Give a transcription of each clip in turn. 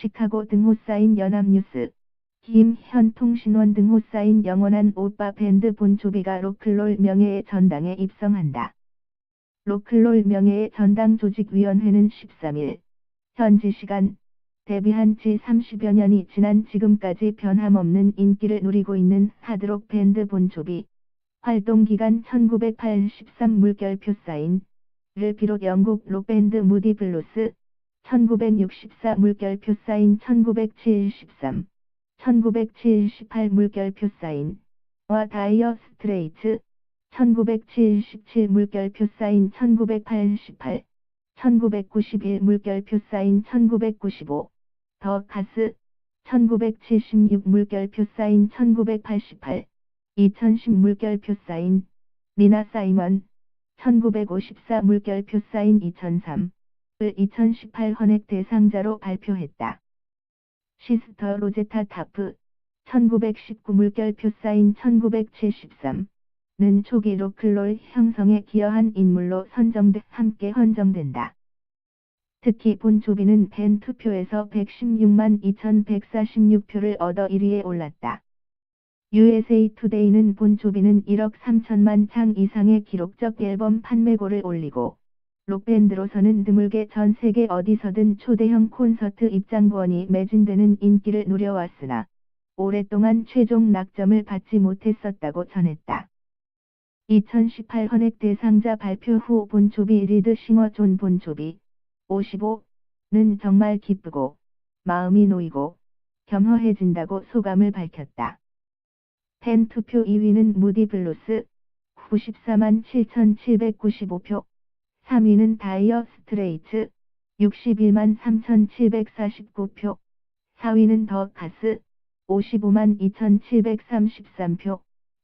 시카고 등호 쌓인 연합뉴스, 김현 통신원 등호 쌓인 영원한 오빠 밴드 본조비가 로클롤 명예의 전당에 입성한다. 로클롤 명예의 전당 조직위원회는 13일, 현지 시간, 데뷔한 지 30여 년이 지난 지금까지 변함없는 인기를 누리고 있는 하드록 밴드 본조비, 활동기간 1983 물결표 사인, 를 비롯 영국 록밴드 무디 블루스, 1964 물결표 사인 1973, 1978 물결표 사인, 와 다이어 스트레이트, 1977 물결표 사인 1988, 1991 물결표 사인 1995, 더 가스, 1976 물결표 사인 1988, 2010 물결표 사인, 니나 사이먼, 1954 물결표 사인 2003, 을 2018 헌액 대상자로 발표했다. 시스터 로제타 타프, 1919 물결표 사인 1973, 는 초기 로클롤 형성에 기여한 인물로 선정돼 함께 헌정된다. 특히 본조비는 벤 투표에서 116만 2146표를 얻어 1위에 올랐다. USA 투데이는 본조비는 1억 3천만 장 이상의 기록적 앨범 판매고를 올리고 록밴드로서는 드물게 전 세계 어디서든 초대형 콘서트 입장권이 매진되는 인기를 누려왔으나 오랫동안 최종 낙점을 받지 못했었다고 전했다. 2018 헌액 대상자 발표 후 본조비 리드 싱어 존 본조비 55는 정말 기쁘고 마음이 놓이고 겸허해진다고 소감을 밝혔다. 팬 투표 2위는 무디 블루스 94만 7,795표 3위는 다이어 스트레이트 61만 3,749표. 4위는 더 가스 55만 2,733표.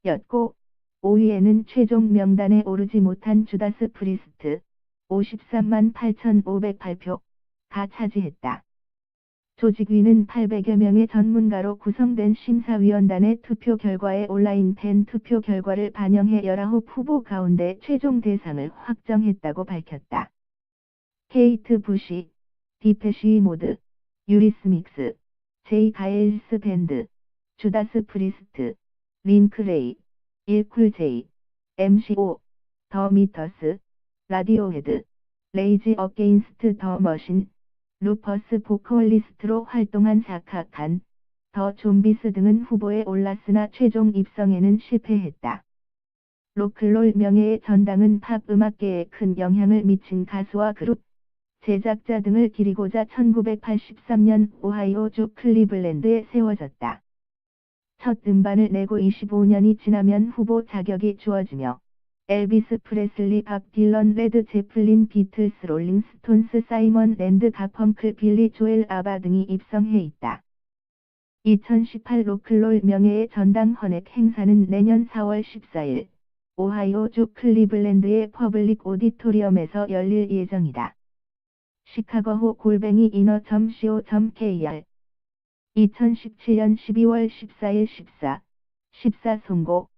였고 5위에는 최종 명단에 오르지 못한 주다스 프리스트 53만 8,508표가 차지했다. 조직위는 800여 명의 전문가로 구성된 심사위원단의 투표 결과에 온라인 팬 투표 결과를 반영해 19 후보 가운데 최종 대상을 확정했다고 밝혔다. 케이트 부시, 디페시 모드, 유리스믹스, 제이 가일스 밴드, 주다스 프리스트, 린크레이, 일쿨 제이, MC5, 더 미터스, 라디오헤드, 레이지 어게인스트 더 머신, 루퍼스 보컬리스트로 활동한 사카칸, 더 좀비스 등은 후보에 올랐으나 최종 입성에는 실패했다. 로클롤 명예의 전당은 팝 음악계에 큰 영향을 미친 가수와 그룹, 제작자 등을 기리고자 1983년 오하이오주 클리블랜드에 세워졌다. 첫 음반을 내고 25년이 지나면 후보 자격이 주어지며 엘비스 프레슬리, 박 딜런, 레드 제플린, 비틀스, 롤링 스톤스, 사이먼 랜드, 가펑클, 빌리 조엘, 아바 등이 입성해 있다. 2018 로클롤 명예의 전당 헌액 행사는 내년 4월 14일 오하이오주 클리블랜드의 퍼블릭 오디토리엄에서 열릴 예정이다. 시카고호 골뱅이 이너.co.kr 2017년 12월 14일 14, 14 송고